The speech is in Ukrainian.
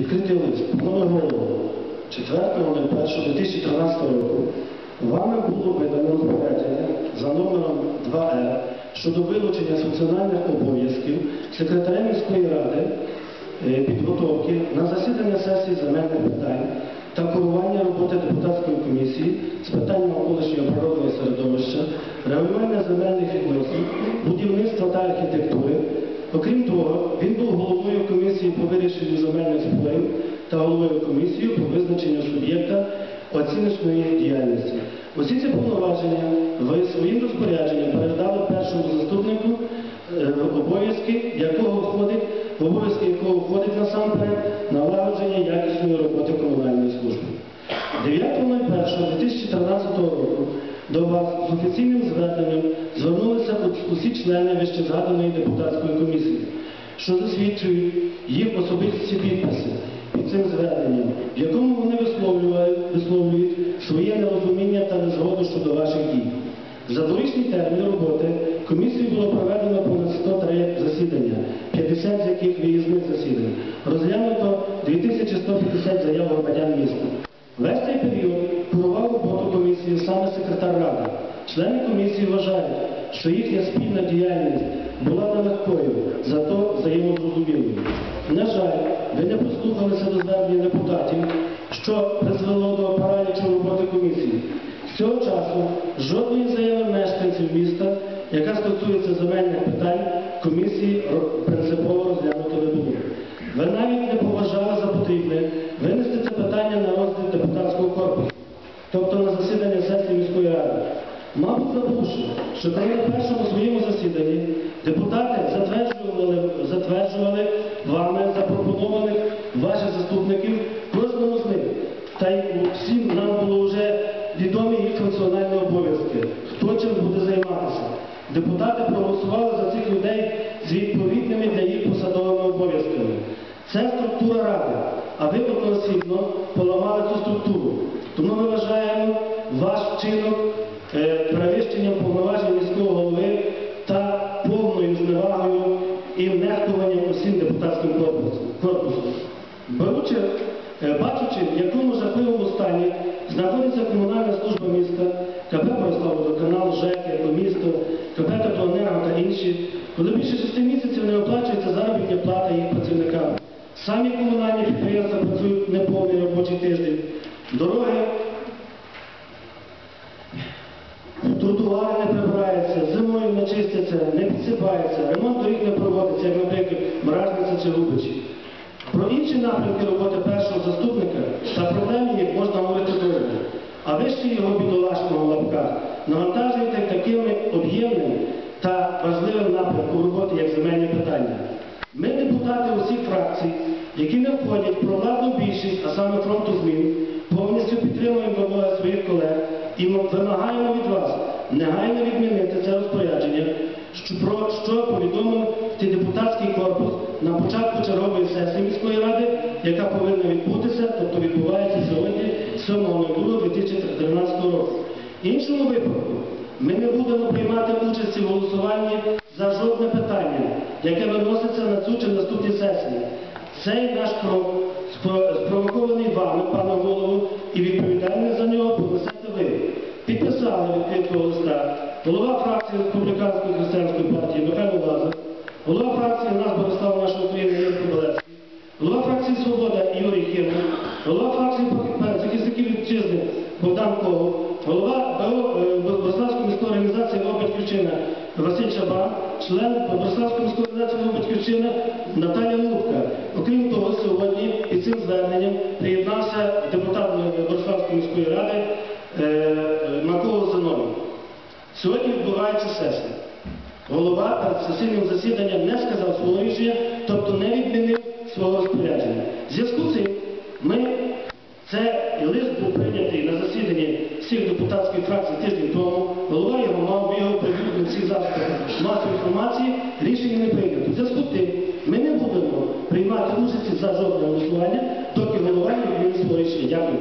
Відкритий лист. Панове голово, 4.01.2013 року вами було видано розпорядження за номером 2Р щодо вилучення з функціональних обов'язків секретаря міської ради е, підготовки на засідання сесії земельних питань та керування роботи депутатської комісії з питань навколишнього природного середовища, регулювання земельних відносин, будівництва та архітектури. Окрім того, він вирішенню земельних спорів та головою комісії по визначенню суб'єкта оціночної діяльності. Усі ці повноваження ви своїм розпорядженням передали першому заступнику, е, обов'язки якого входить, в обов'язки якого входить насамперед налагодження якісної роботи комунальної служби. 9.01.2013 року до вас з офіційним зверненням звернулися усі члени вищезгаданої депутатської комісії, що засвідчують їх особисті підписи під цим зверненням, в якому вони висловлюють, висловлюють своє нерозуміння та незгоду щодо ваших дій. За дорічний термін роботи комісії було проведено понад 103 засідання, 50 з яких виїзних засідань. Розглянуто 2150 заяв громадян міста. Весь цей період керував роботу комісії саме секретар ради. Члени комісії вважають, що їхня спільна діяльність була нелегкою, зато взаємозрозумілою. На жаль, ви не послухалися до звернення депутатів, що призвело до паралічу роботи комісії. З цього часу жодної заяви мешканців міста, яка стосується земельних питань, комісії принципово розглянути не було. Ви навіть не поважали за потрібне винести це питання на розгляд депутатського корпусу, тобто на засідання сесії міської ради. Мабуть, забувши, що коли першому функціональні обов'язки, хто чим буде займатися. Депутати проголосували за цих людей з відповідними для їх посадовими обов'язками. Це структура ради, а ви одноосібно поламали цю структуру. Тому ми вважаємо ваш вчинок е, перевищенням повноважень міського голови та повною зневагою і нехтуванням усім депутатським корпусом. Беручи, е, бачучи, в якому жахливому стані знаходиться комунальна Самі комунальні підприємства працюють неповний робочий тиждень. Дороги Тротуари не прибираються, зимою не чистяться, не підсипаються, ремонт доріг не проводиться, як, наприклад, Мражниця чи Лубичі. Про інші напрямки роботи першого заступника та проблеми їх можна говорити довго. А ви ще його бідолашного в лапках навантажуєте такими об'ємними та важливим на початку чергової сесії міської ради, яка повинна відбутися, тобто відбувається сьогодні 7.02.2013 року. В іншому випадку ми не будемо приймати участі в голосуванні за жодне питання, яке виноситься на цю чи наступні сесії. Цей наш крок спровокований вами, пане голову, і відповідальність за нього понесете ви. Підписали відкритого листа голова фракції Республіканської християнської партії член Бориславської міської організації «Нова Батьківщина» Наталя Лубка. Окрім того, сьогодні під цим зверненням приєднався депутат Бориславської міської ради е, Микола Зиновій. Сьогодні відбувається сесія. Голова перед сесійним засіданням не сказав свого рішення, тобто не відмінив свого розпорядження. масової інформації рішення не прийнято. Зв'язку тим ми не будемо приймати участь за жодне голосування, доки голова не відміни свого. Дякую.